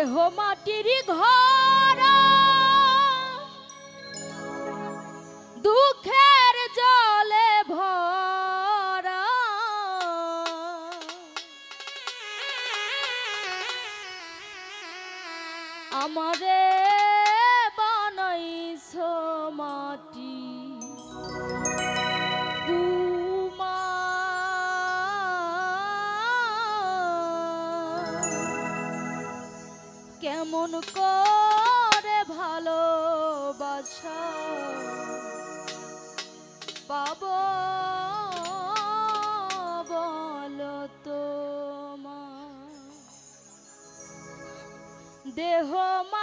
দেহ মাটির ঘর। কেমন করে ভালোবাসা। পাব দেহ মাটির